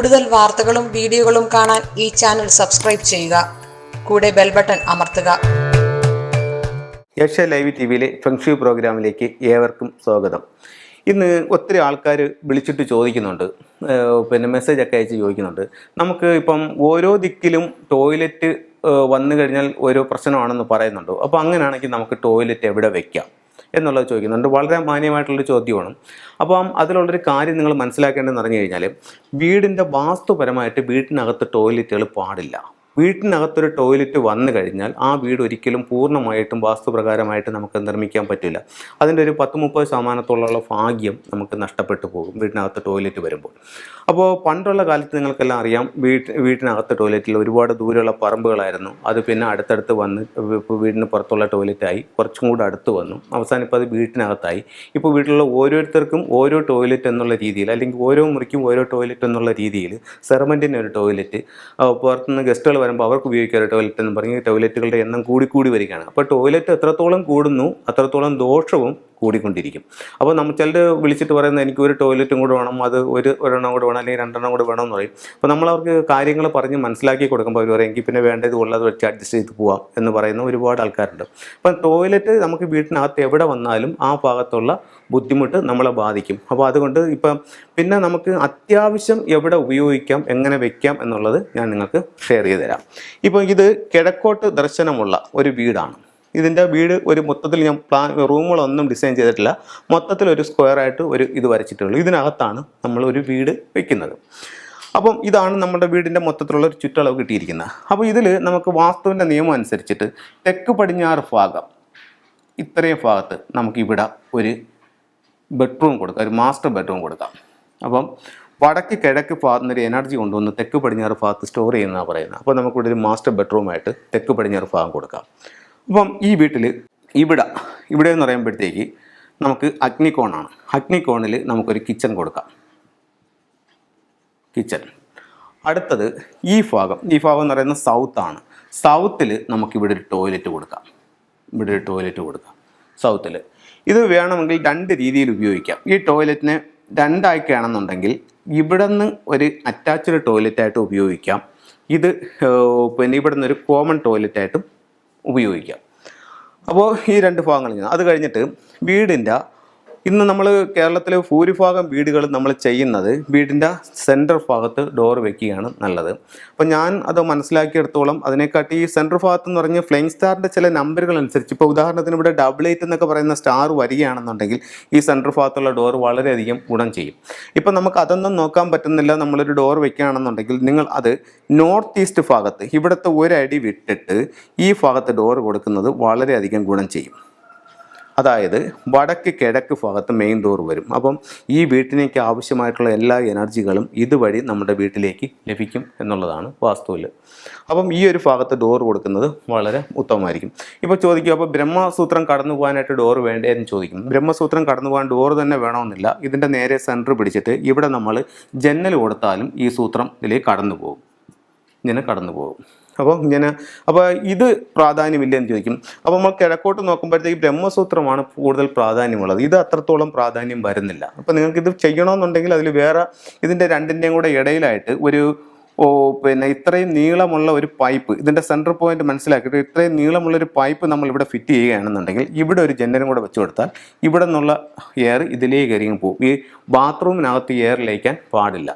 കൂടുതൽ വാർത്തകളും വീഡിയോകളും കാണാൻ ഈ ചാനൽ സബ്സ്ക്രൈബ് ചെയ്യുക. കൂടെ ബെൽ ബട്ടൺ അമർത്തുക. ഏഷ്യ ലൈവ് ടി വിയിലെ ഫെങ്ഷു പ്രോഗ്രാമിലേക്ക് ഏവർക്കും സ്വാഗതം. ഇന്ന് ഒത്തിരി ആൾക്കാർ വിളിച്ചിട്ട് ചോദിക്കുന്നുണ്ട്. പിന്നെ മെസ്സേജ് ഒക്കെ അയച്ച് ചോദിക്കുന്നുണ്ട്. നമുക്ക് ഇപ്പം ഓരോ ദിക്കിലും ടോയ്ലറ്റ് വന്നു കഴിഞ്ഞാൽ ഓരോ പ്രശ്നമാണെന്ന് പറയുന്നുണ്ട്. അപ്പോൾ അങ്ങനെയാണെങ്കിൽ നമുക്ക് ടോയ്ലറ്റ് എവിടെ വെക്കാം? എന്നുള്ളത് ചോദിക്കുന്നുണ്ട്. വളരെ മാന്യമായിട്ടുള്ളൊരു ചോദ്യമാണ്. അപ്പം അതിലുള്ളൊരു കാര്യം നിങ്ങൾ മനസ്സിലാക്കേണ്ടതെന്ന് പറഞ്ഞു കഴിഞ്ഞാൽ വീടിന്റെ വാസ്തുപരമായിട്ട് വീട്ടിനകത്ത് ടോയ്ലറ്റുകൾ പാടില്ല. വീട്ടിനകത്തൊരു ടോയ്ലറ്റ് വന്നു കഴിഞ്ഞാൽ ആ വീട് ഒരിക്കലും പൂർണമായിട്ടും വാസ്തുപ്രകാരമായിട്ട് നമുക്ക് നിർമ്മിക്കാൻ പറ്റില്ല. അതിന്റെ ഒരു പത്ത് മുപ്പത് ശതമാനത്തോളമുള്ള ഭാഗ്യം നമുക്ക് നഷ്ടപ്പെട്ടു പോകും വീട്ടിനകത്ത് ടോയ്ലറ്റ് വരുമ്പോൾ. അപ്പോൾ പണ്ടുള്ള കാലത്ത് നിങ്ങൾക്കെല്ലാം അറിയാം വീട്ട് വീട്ടിനകത്ത് ടോയ്ലറ്റിൽ ഒരുപാട് ദൂരെയുള്ള പറമ്പുകളായിരുന്നു. അത് പിന്നെ അടുത്തടുത്ത് വന്ന് വീടിന് പുറത്തുള്ള ടോയ്ലറ്റായി കുറച്ചും കൂടെ അടുത്ത് വന്നു. അവസാനം ഇപ്പോൾ അത് വീട്ടിനകത്തായി. ഇപ്പോൾ വീട്ടിലുള്ള ഓരോരുത്തർക്കും ഓരോ ടോയ്ലറ്റ് എന്നുള്ള രീതിയിൽ അല്ലെങ്കിൽ ഓരോ മുറിക്കും ഓരോ ടോയ്ലറ്റ് എന്നുള്ള രീതിയിൽ സെർമെന്റിന്റെ ഒരു ടോയ്ലറ്റ് പുറത്തുനിന്ന് ഗസ്റ്റുകൾ വരുമ്പോൾ അവർക്ക് ഉപയോഗിക്കാൻ ഒരു ടോയ്ലറ്റ് എന്ന് പറഞ്ഞ് ടോയ്ലറ്റുകളുടെ എണ്ണം കൂടിക്കൂടി വരികയാണ്. അപ്പോൾ ടോയ്ലറ്റ് എത്രത്തോളം കൂടുന്നു അത്രത്തോളം ദോഷവും കൂടിക്കൊണ്ടിരിക്കും. അപ്പോൾ നമ്മൾ ചിലർ വിളിച്ചിട്ട് പറയുന്നത് എനിക്ക് ഒരു ടോയ്ലറ്റും കൂടെ വേണം അത് ഒരു ഒരെണ്ണം കൂടെ വേണം അല്ലെങ്കിൽ രണ്ടെണ്ണം കൂടെ വേണം എന്ന് പറയും. അപ്പോൾ നമ്മൾ അവർക്ക് കാര്യങ്ങൾ പറഞ്ഞ് മനസ്സിലാക്കി കൊടുക്കുമ്പോൾ അവർ പറയും എനിക്ക് പിന്നെ വേണ്ടത് ഉള്ളത് വെച്ച് അഡ്ജസ്റ്റ് ചെയ്ത് പോവാം എന്ന് പറയുന്ന ഒരുപാട് ആൾക്കാരുണ്ട്. അപ്പം ടോയ്ലറ്റ് നമുക്ക് വീട്ടിനകത്ത് എവിടെ വന്നാലും ആ ഭാഗത്തുള്ള ബുദ്ധിമുട്ട് നമ്മളെ ബാധിക്കും. അപ്പോൾ അതുകൊണ്ട് ഇപ്പം പിന്നെ നമുക്ക് അത്യാവശ്യം എവിടെ ഉപയോഗിക്കാം എങ്ങനെ വെക്കാം എന്നുള്ളത് ഞാൻ നിങ്ങൾക്ക് ഷെയർ ചെയ്ത് തരാം ഇപ്പോൾ ഇത് കിഴക്കോട്ട് ദർശനമുള്ള ഒരു വീടാണ്. ഇതിന്റെ വീട് ഒരു മൊത്തത്തിൽ ഞാൻ പ്ലാൻ റൂമുകളൊന്നും ഡിസൈൻ ചെയ്തിട്ടില്ല. മൊത്തത്തിൽ ഒരു സ്ക്വയർ ആയിട്ട് ഒരു ഇത് വരച്ചിട്ടുള്ളൂ. ഇതിനകത്താണ് നമ്മൾ ഒരു വീട് വയ്ക്കുന്നത് അപ്പം ഇതാണ് നമ്മുടെ വീടിന്റെ മൊത്തത്തിലുള്ള ഒരു ചുറ്റളവ് കിട്ടിയിരിക്കുന്നത്. അപ്പോൾ ഇതിൽ നമുക്ക് വാസ്തുവിന്റെ നിയമം അനുസരിച്ചിട്ട് തെക്ക് പടിഞ്ഞാറ് ഭാഗം ഇത്രയും ഭാഗത്ത് നമുക്കിവിടെ ഒരു ബെഡ്റൂം കൊടുക്കാം ഒരു മാസ്റ്റർ ബെഡ്റൂം കൊടുക്കാം. അപ്പം വടക്ക് കിഴക്ക് ഭാഗത്തുനിന്ന് ഒരു എനർജി കൊണ്ടുവന്ന് തെക്ക് പടിഞ്ഞാറ് ഭാഗത്ത് സ്റ്റോർ ചെയ്യുന്നതാണ് പറയുന്നത്. അപ്പോൾ നമുക്കിവിടെ ഒരു മാസ്റ്റർ ബെഡ്റൂമായിട്ട് തെക്ക് പടിഞ്ഞാറ് ഭാഗം കൊടുക്കാം. അപ്പം ഈ വീട്ടിൽ ഇവിടെ ഇവിടെ എന്ന് പറയുമ്പോഴത്തേക്ക് നമുക്ക് അഗ്നികോണാണ്. അഗ്നികോണിൽ നമുക്കൊരു കിച്ചൺ കൊടുക്കാം. കിച്ചൺ. അടുത്തത് ഈ ഭാഗം. ഈ ഭാഗം എന്ന് പറയുന്നത് സൗത്താണ്. സൗത്തിൽ നമുക്കിവിടെ ഒരു ടോയ്ലറ്റ് കൊടുക്കാം. ഇവിടെ ഒരു ടോയ്ലറ്റ് കൊടുക്കാം. സൗത്തിൽ ഇത് വേണമെങ്കിൽ രണ്ട് രീതിയിൽ ഉപയോഗിക്കാം. ഈ ടോയ്ലറ്റിനെ രണ്ടാക്കുകയാണെന്നുണ്ടെങ്കിൽ ഇവിടെ നിന്ന് ഒരു അറ്റാച്ച്ഡ് ടോയ്ലറ്റായിട്ട് ഉപയോഗിക്കാം. ഇത് പിന്നെ ഇവിടെ നിന്ന് ഒരു കോമൺ ടോയ്ലറ്റായിട്ടും ഉപയോഗിക്കാം. അപ്പോൾ ഈ രണ്ട് ഭാഗങ്ങൾ അത് കഴിഞ്ഞിട്ട് വീടിന്റെ ഇന്ന് നമ്മൾ കേരളത്തിലെ ഭൂരിഭാഗം വീടുകൾ നമ്മൾ ചെയ്യുന്നത് വീടിന്റെ സെന്റർ ഭാഗത്ത് ഡോർ വെക്കുകയാണ് നല്ലത്. അപ്പോൾ ഞാൻ അത് മനസ്സിലാക്കിയെടുത്തോളം അതിനെക്കാട്ടി ഈ സെന്റർ ഭാഗത്ത് എന്ന് പറഞ്ഞ് ഫ്ലെയിങ് സ്റ്റാറിന്റെ ചില നമ്പറുകൾ അനുസരിച്ച് ഇപ്പോൾ ഉദാഹരണത്തിന് ഇവിടെ ഡബിൾ എയ്റ്റ് എന്നൊക്കെ പറയുന്ന സ്റ്റാർ വരികയാണെന്നുണ്ടെങ്കിൽ ഈ സെന്റർ ഭാഗത്തുള്ള ഡോർ വളരെയധികം ഗുണം ചെയ്യും. ഇപ്പം നമുക്ക് അതൊന്നും നോക്കാൻ പറ്റുന്നില്ല. നമ്മളൊരു ഡോർ വെക്കുകയാണെന്നുണ്ടെങ്കിൽ നിങ്ങൾ അത് നോർത്ത് ഈസ്റ്റ് ഭാഗത്ത് ഇവിടുത്തെ ഒരടി വിട്ടിട്ട് ഈ ഭാഗത്ത് ഡോർ കൊടുക്കുന്നത് വളരെയധികം ഗുണം ചെയ്യും. അതായത് വടക്ക് കിഴക്ക് ഭാഗത്ത് മെയിൻ ഡോർ വരും. അപ്പം ഈ വീട്ടിലേക്ക് ആവശ്യമായിട്ടുള്ള എല്ലാ എനർജികളും ഇതുവഴി നമ്മുടെ വീട്ടിലേക്ക് ലഭിക്കും എന്നുള്ളതാണ് വാസ്തുവിൽ അപ്പം ഈ ഒരു ഭാഗത്ത് ഡോർ കൊടുക്കുന്നത് വളരെ ഉത്തമമായിരിക്കും. ഇപ്പോൾ ചോദിക്കും അപ്പോൾ ബ്രഹ്മസൂത്രം കടന്നു പോകാനായിട്ട് ഡോർ വേണ്ടേ എന്ന് ചോദിക്കും. ബ്രഹ്മസൂത്രം കടന്നു പോകാൻ ഡോർ തന്നെ വേണമെന്നില്ല. ഇതിന്റെ നേരെ സെന്റർ പിടിച്ചിട്ട് ഇവിടെ നമ്മൾ ജന്നൽ കൊടുത്താലും ഈ സൂത്രം ഇതിലേക്ക് കടന്നു പോകും. ഇങ്ങനെ കടന്നു പോകും. അപ്പോൾ ഇങ്ങനെ അപ്പോൾ ഇത് പ്രാധാന്യമില്ല എന്ന് ചോദിക്കും. അപ്പോൾ നമ്മൾ കിഴക്കോട്ട് നോക്കുമ്പോഴത്തേക്ക് ബ്രഹ്മസൂത്രമാണ് കൂടുതൽ പ്രാധാന്യമുള്ളത്. ഇത് അത്രത്തോളം പ്രാധാന്യം വരുന്നില്ല. അപ്പോൾ നിങ്ങൾക്ക് ഇത് ചെയ്യണമെന്നുണ്ടെങ്കിൽ അതിൽ വേറെ ഇതിന്റെ രണ്ടിന്റെയും കൂടെ ഇടയിലായിട്ട് ഒരു ഓ പിന്നെ ഇത്രയും നീളമുള്ള ഒരു പൈപ്പ് ഇതിന്റെ സെന്റർ പോയിന്റ് മനസ്സിലാക്കിയിട്ട് ഇത്രയും നീളമുള്ള ഒരു പൈപ്പ് നമ്മൾ ഇവിടെ ഫിറ്റ് ചെയ്യുകയാണെന്നുണ്ടെങ്കിൽ ഇവിടെ ഒരു ജനലും കൂടെ വെച്ച് കൊടുത്താൽ ഇവിടെ നിന്നുള്ള എയർ ഇതിലേക്ക് ഇറങ്ങി പോകും. ഈ ബാത്റൂമിനകത്ത് എയർ ലയിക്കാൻ പാടില്ല.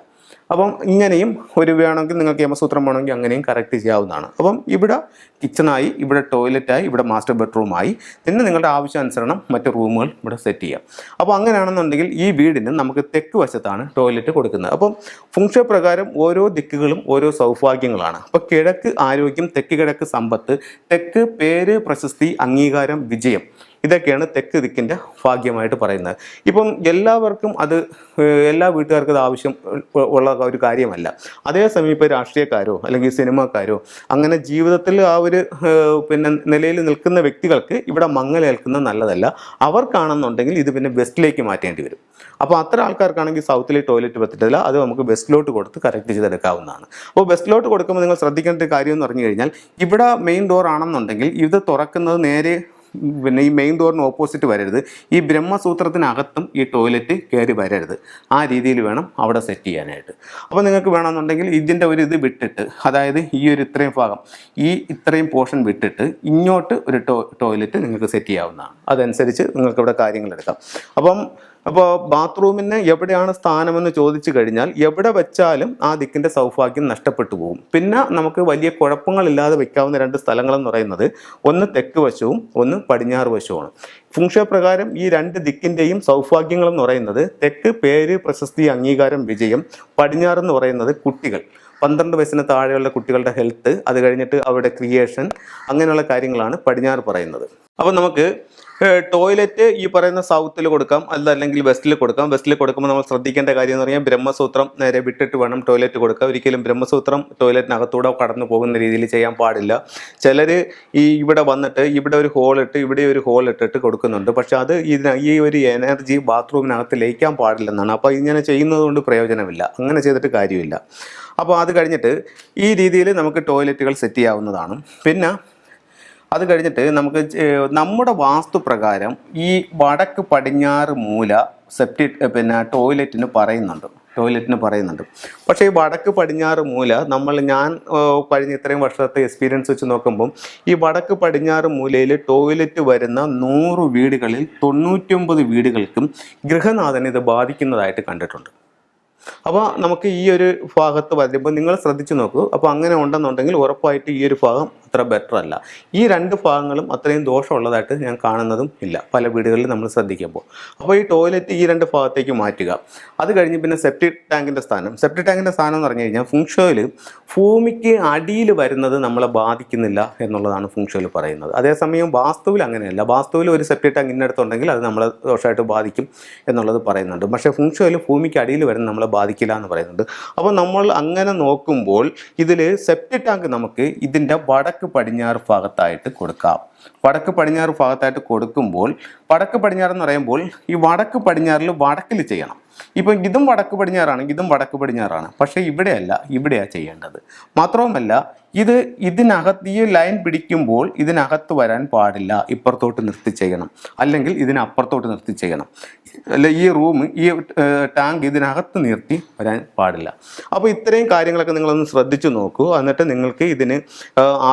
അപ്പം ഇങ്ങനെയും ഒരു വേണമെങ്കിൽ നിങ്ങൾക്ക് യമസൂത്രം വേണമെങ്കിൽ അങ്ങനെയും കറക്റ്റ് ചെയ്യാവുന്നതാണ്. അപ്പം ഇവിടെ കിച്ചണായി ഇവിടെ ടോയ്ലറ്റായി ഇവിടെ മാസ്റ്റർ ബെഡ്റൂമായി പിന്നെ നിങ്ങളുടെ ആവശ്യാനുസരണം മറ്റ് റൂമുകൾ ഇവിടെ സെറ്റ് ചെയ്യാം. അപ്പോൾ അങ്ങനെയാണെന്നുണ്ടെങ്കിൽ ഈ വീടിന് നമുക്ക് തെക്ക് വശത്താണ് ടോയ്ലറ്റ് കൊടുക്കുന്നത്. അപ്പം ഫുങ്ഷ പ്രകാരം ഓരോ ദിക്കുകളും ഓരോ സൗഭാഗ്യങ്ങളാണ്. അപ്പോൾ കിഴക്ക് ആരോഗ്യം തെക്ക് കിഴക്ക് സമ്പത്ത് തെക്ക് പേര് പ്രശസ്തി അംഗീകാരം വിജയം. ഇതൊക്കെയാണ് തെക്ക് ദിക്കിന്റെ ഭാഗ്യമായിട്ട് പറയുന്നത്. ഇപ്പം എല്ലാവർക്കും അത് എല്ലാ വീട്ടുകാർക്കും അത് ആവശ്യം ഉള്ള ഒരു കാര്യമല്ല. അതേസമയം ഇപ്പോൾ രാഷ്ട്രീയക്കാരോ അല്ലെങ്കിൽ സിനിമാക്കാരോ അങ്ങനെ ജീവിതത്തിൽ ആ ഒരു പിന്നെ നിലയിൽ നിൽക്കുന്ന വ്യക്തികൾക്ക് ഇവിടെ മങ്ങലേൽക്കുന്നത് നല്ലതല്ല. അവർക്കാണെന്നുണ്ടെങ്കിൽ ഇത് പിന്നെ വെസ്റ്റിലേക്ക് മാറ്റേണ്ടി വരും. അപ്പോൾ അത്ര ആൾക്കാർക്കാണെങ്കിൽ സൗത്തിലെ ടോയ്ലറ്റ് പറ്റത്തില്ല അത് നമുക്ക് വെസ്റ്റിലോട്ട് കൊടുത്ത് കറക്റ്റ് ചെയ്തെടുക്കാവുന്നതാണ്. അപ്പോൾ വെസ്റ്റിലോട്ട് കൊടുക്കുമ്പോൾ നിങ്ങൾ ശ്രദ്ധിക്കേണ്ട കാര്യം എന്ന് പറഞ്ഞു കഴിഞ്ഞാൽ ഇവിടെ മെയിൻ ഡോർ ആണെന്നുണ്ടെങ്കിൽ ഇത് തുറക്കുന്നത് നേരെ പിന്നെ ഈ മെയിൻ ഡോറിന് ഓപ്പോസിറ്റ് വരരുത്. ഈ ബ്രഹ്മസൂത്രത്തിനകത്തും ഈ ടോയ്ലറ്റ് കയറി വരരുത്. ആ രീതിയിൽ വേണം അവിടെ സെറ്റ് ചെയ്യാനായിട്ട്. അപ്പോൾ നിങ്ങൾക്ക് വേണമെന്നുണ്ടെങ്കിൽ ഇതിന്റെ ഒരു ഇത് വിട്ടിട്ട് അതായത് ഈ ഒരു ഇത്രയും ഭാഗം ഈ ഇത്രയും പോർഷൻ വിട്ടിട്ട് ഇങ്ങോട്ട് ഒരു ടോയ്ലറ്റ് നിങ്ങൾക്ക് സെറ്റ് ചെയ്യാവുന്നതാണ്. അതനുസരിച്ച് നിങ്ങൾക്ക് ഇവിടെ കാര്യങ്ങൾ എടുക്കാം. അപ്പം അപ്പോൾ ബാത്റൂമിന് എവിടെയാണ് സ്ഥാനമെന്ന് ചോദിച്ചു കഴിഞ്ഞാൽ എവിടെ വെച്ചാലും ആ ദിക്കിന്റെ സൗഭാഗ്യം നഷ്ടപ്പെട്ടു പോകും. പിന്നെ നമുക്ക് വലിയ കുഴപ്പങ്ങളില്ലാതെ വെക്കാവുന്ന രണ്ട് സ്ഥലങ്ങളെന്ന് പറയുന്നത് ഒന്ന് തെക്ക് വശവും ഒന്ന് പടിഞ്ഞാറ് വശവുമാണ്. ഫുങ്ഷ പ്രകാരം ഈ രണ്ട് ദിക്കിന്റെയും സൗഭാഗ്യങ്ങൾ എന്ന് പറയുന്നത് തെക്ക് പേര് പ്രശസ്തി അംഗീകാരം വിജയം പടിഞ്ഞാറ് എന്ന് പറയുന്നത് കുട്ടികൾ. പന്ത്രണ്ട് വയസ്സിന് താഴെയുള്ള കുട്ടികളുടെ ഹെൽത്ത് അത് കഴിഞ്ഞിട്ട് അവരുടെ ക്രിയേഷൻ അങ്ങനെയുള്ള കാര്യങ്ങളാണ് പടിഞ്ഞാറ് പറയുന്നത്. അപ്പോൾ നമുക്ക് ടോയ്ലറ്റ് ഈ പറയുന്ന സൗത്തിൽ കൊടുക്കാം അല്ലെങ്കിൽ വെസ്റ്റിൽ കൊടുക്കാം. വെസ്റ്റിൽ കൊടുക്കുമ്പോൾ നമ്മൾ ശ്രദ്ധിക്കേണ്ട കാര്യം എന്ന് പറഞ്ഞാൽ ബ്രഹ്മസൂത്രം നേരെ വിട്ടിട്ട് വേണം ടോയ്ലറ്റ് കൊടുക്കുക. ഒരിക്കലും ബ്രഹ്മസൂത്രം ടോയ്ലറ്റിനകത്തൂടെ കടന്നു പോകുന്ന രീതിയിൽ ചെയ്യാൻ പാടില്ല. ചിലർ ഈ ഇവിടെ വന്നിട്ട് ഇവിടെ ഒരു ഹോൾ ഇട്ട് ഇവിടെ ഒരു ഹോൾ ഇട്ടിട്ട് കൊടുക്കുന്നുണ്ട്. പക്ഷെ അത് ഇതിന ഈ ഒരു എനർജി ബാത്റൂമിനകത്ത് ലയിക്കാൻ പാടില്ലെന്നാണ്. അപ്പോൾ ഇങ്ങനെ ചെയ്യുന്നത് കൊണ്ട് പ്രയോജനമില്ല. അങ്ങനെ ചെയ്തിട്ട് കാര്യമില്ല. അപ്പോൾ അത് കഴിഞ്ഞിട്ട് ഈ രീതിയിൽ നമുക്ക് ടോയ്ലറ്റുകൾ സെറ്റ് ചെയ്യാവുന്നതാണ്. പിന്നെ അത് കഴിഞ്ഞിട്ട് നമുക്ക് നമ്മുടെ നമ്മുടെ വാസ്തുപ്രകാരം ഈ വടക്ക് പടിഞ്ഞാറ് മൂല സെപ്റ്റി പിന്നെ ടോയ്ലറ്റിന് പറയുന്നുണ്ട്. ടോയ്ലറ്റിന് പറയുന്നുണ്ട്. പക്ഷേ ഈ വടക്ക് പടിഞ്ഞാറ് മൂല നമ്മൾ ഞാൻ കഴിഞ്ഞ ഇത്രയും വർഷത്തെ എക്സ്പീരിയൻസ് വെച്ച് നോക്കുമ്പം ഈ വടക്ക് പടിഞ്ഞാറ് മൂലയിൽ ടോയ്ലറ്റ് വരുന്ന നൂറ് വീടുകളിൽ തൊണ്ണൂറ്റൊമ്പത് വീടുകൾക്കും ഗൃഹനാഥനെ ഇത് ബാധിക്കുന്നതായിട്ട് കണ്ടിട്ടുണ്ട്. അപ്പോൾ നമുക്ക് ഈ ഒരു ഭാഗത്ത് വരുമ്പോൾ നിങ്ങൾ ശ്രദ്ധിച്ചു നോക്കൂ. അപ്പോൾ അങ്ങനെ ഉണ്ടെന്നുണ്ടെങ്കിൽ ഉറപ്പായിട്ട് ഈ ഒരു ഭാഗം അത്ര ബെറ്റർ അല്ല. ഈ രണ്ട് ഭാഗങ്ങളും അത്രയും ദോഷമുള്ളതായിട്ട് ഞാൻ കാണുന്നതും ഇല്ല. പല വീടുകളിലും നമ്മൾ ശ്രദ്ധിക്കുമ്പോൾ. അപ്പോൾ ഈ ടോയ്ലറ്റ് ഈ രണ്ട് ഭാഗത്തേക്ക് മാറ്റുക. അത് കഴിഞ്ഞ് പിന്നെ സെപ്റ്റിക് ടാങ്കിന്റെ സ്ഥാനം. സെപ്റ്റിക് ടാങ്കിന്റെ സ്ഥാനം എന്ന് പറഞ്ഞു കഴിഞ്ഞാൽ ഫുങ്ഷോയിൽ ഭൂമിക്ക് അടിയിൽ വരുന്നത് നമ്മളെ ബാധിക്കുന്നില്ല എന്നുള്ളതാണ് ഫുങ്ഷോയിൽ പറയുന്നത്. അതേസമയം വാസ്തുവിൽ അങ്ങനെയല്ല. വാസ്തുവിൽ ഒരു സെപ്റ്റിക് ടാങ്ക് ഇന്നടത്തുണ്ടെങ്കിൽ അത് നമ്മളെ ദോഷമായിട്ട് ബാധിക്കും എന്നുള്ളത് പറയുന്നുണ്ട്. പക്ഷേ ഫുങ്ഷോയിൽ ഭൂമിക്ക് അടിയിൽ വരുന്നത് നമ്മളെ ബാധിക്കില്ല എന്ന് പറയുന്നുണ്ട്. അപ്പോൾ നമ്മൾ അങ്ങനെ നോക്കുമ്പോൾ ഇതിൽ സെപ്റ്റി ടാങ്ക് നമുക്ക് ഇതിന്റെ വടക്ക് പടിഞ്ഞാറ് ഭാഗത്തായിട്ട് കൊടുക്കാം. വടക്ക് പടിഞ്ഞാറ് ഭാഗത്തായിട്ട് കൊടുക്കുമ്പോൾ വടക്ക് പടിഞ്ഞാറ് എന്ന് പറയുമ്പോൾ ഈ വടക്ക് പടിഞ്ഞാറിൽ വടക്കിൽ ചെയ്യണം. ഇപ്പം ഇതും വടക്ക് പടിഞ്ഞാറാണ് ഇതും വടക്ക് പടിഞ്ഞാറാണ്. പക്ഷേ ഇവിടെയല്ല ഇവിടെയാണ് ചെയ്യേണ്ടത്. മാത്രവുമല്ല ഇത് ഇതിനകത്ത് ഈ ലൈൻ പിടിക്കുമ്പോൾ ഇതിനകത്ത് വരാൻ പാടില്ല ഇപ്പുറത്തോട്ട് നിർത്തി ചെയ്യണം. അല്ലെങ്കിൽ ഇതിനപ്പുറത്തോട്ട് നിർത്തി ചെയ്യണം. അല്ല ഈ റൂം ഈ ടാങ്ക് ഇതിനകത്ത് നിർത്തി വരാൻ പാടില്ല. അപ്പോൾ ഇത്രയും കാര്യങ്ങളൊക്കെ നിങ്ങളൊന്ന് ശ്രദ്ധിച്ചു നോക്കൂ. എന്നിട്ട് നിങ്ങൾക്ക് ഇതിന്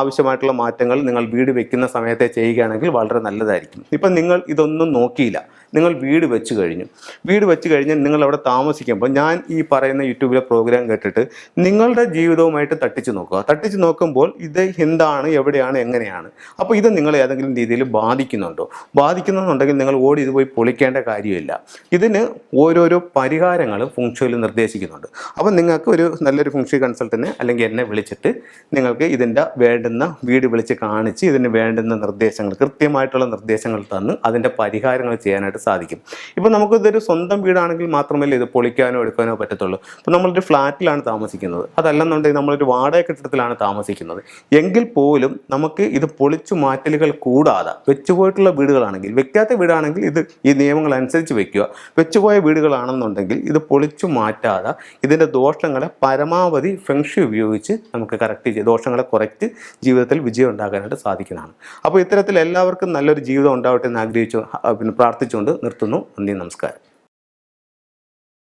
ആവശ്യമായിട്ടുള്ള മാറ്റങ്ങൾ നിങ്ങൾ വീട് വെക്കുന്ന സമയത്തെ ചെയ്യുകയാണെങ്കിൽ വളരെ നല്ലതായിരിക്കും. ഇപ്പം നിങ്ങൾ ഇതൊന്നും നോക്കിയില്ല. നിങ്ങൾ വീട് വെച്ച് കഴിഞ്ഞു. വീട് വെച്ച് കഴിഞ്ഞ് നിങ്ങൾ അവിടെ താമസിക്കുമ്പോൾ ഞാൻ ഈ പറയുന്ന യൂട്യൂബിലെ പ്രോഗ്രാം കേട്ടിട്ട് നിങ്ങളുടെ ജീവിതവുമായിട്ട് തട്ടിച്ച് നോക്കുക. തട്ടിച്ച് നോക്കുമ്പോൾ ഇത് എന്താണ് എവിടെയാണ് എങ്ങനെയാണ്? അപ്പോൾ ഇത് നിങ്ങൾ ഏതെങ്കിലും രീതിയിൽ ബാധിക്കുന്നുണ്ടോ? ബാധിക്കുന്നുണ്ടെങ്കിൽ നിങ്ങൾ ഓടി ഇത് പോയി പൊളിക്കേണ്ട കാര്യമില്ല. ഇതിന് ഓരോരോ പരിഹാരങ്ങൾ ഫുങ്ഷയിൽ നിർദ്ദേശിക്കുന്നുണ്ട്. അപ്പോൾ നിങ്ങൾക്ക് ഒരു നല്ലൊരു ഫുങ്ഷി കൺസൾട്ടനെ അല്ലെങ്കിൽ എന്നെ വിളിച്ചിട്ട് നിങ്ങൾക്ക് ഇതിന്റെ വേണ്ടുന്ന വീട് വിളിച്ച് കാണിച്ച് ഇതിന് വേണ്ടുന്ന നിർദ്ദേശങ്ങൾ കൃത്യമായിട്ടുള്ള നിർദ്ദേശങ്ങൾ തന്ന് അതിന്റെ പരിഹാരങ്ങൾ ചെയ്യാനായിട്ട് സാധിക്കും. ഇപ്പോൾ നമുക്കിതൊരു സ്വന്തം വീടാണെങ്കിൽ മാത്രമല്ലേ ഇത് പൊളിക്കാനോ എടുക്കാനോ പറ്റത്തുള്ളൂ. അപ്പോൾ നമ്മളൊരു ഫ്ലാറ്റിലാണ് താമസിക്കുന്നത്. അതല്ലെന്നുണ്ടെങ്കിൽ നമ്മളൊരു വാടക കെട്ടിടത്തിലാണ് താമസിക്കുന്നത്. എങ്കിൽ പോലും നമുക്ക് ഇത് പൊളിച്ചു മാറ്റലുകൾ കൂടാതെ വെച്ചുപോയിട്ടുള്ള വീടുകളാണെങ്കിൽ വെക്കാത്ത വീടാണെങ്കിൽ ഇത് ഈ നിയമങ്ങൾ അനുസരിച്ച് വെക്കുക. വെച്ചുപോയ വീടുകളാണെന്നുണ്ടെങ്കിൽ ഇത് പൊളിച്ചു മാറ്റാതെ ഇതിന്റെ ദോഷങ്ങളെ പരമാവധി ഫെങ്ഷി ഉപയോഗിച്ച് നമുക്ക് കറക്റ്റ് ദോഷങ്ങളെ കുറച്ച് ജീവിതത്തിൽ വിജയം ഉണ്ടാക്കാനായിട്ട് സാധിക്കുന്നതാണ്. അപ്പോൾ ഇത്തരത്തിൽ എല്ലാവർക്കും നല്ലൊരു ജീവിതം ഉണ്ടാവട്ടെ എന്ന് ആഗ്രഹിച്ചു പിന്നെ പ്രാർത്ഥിച്ചുകൊണ്ട് നിർത്തുന്നു. നന്ദി നമസ്കാരം.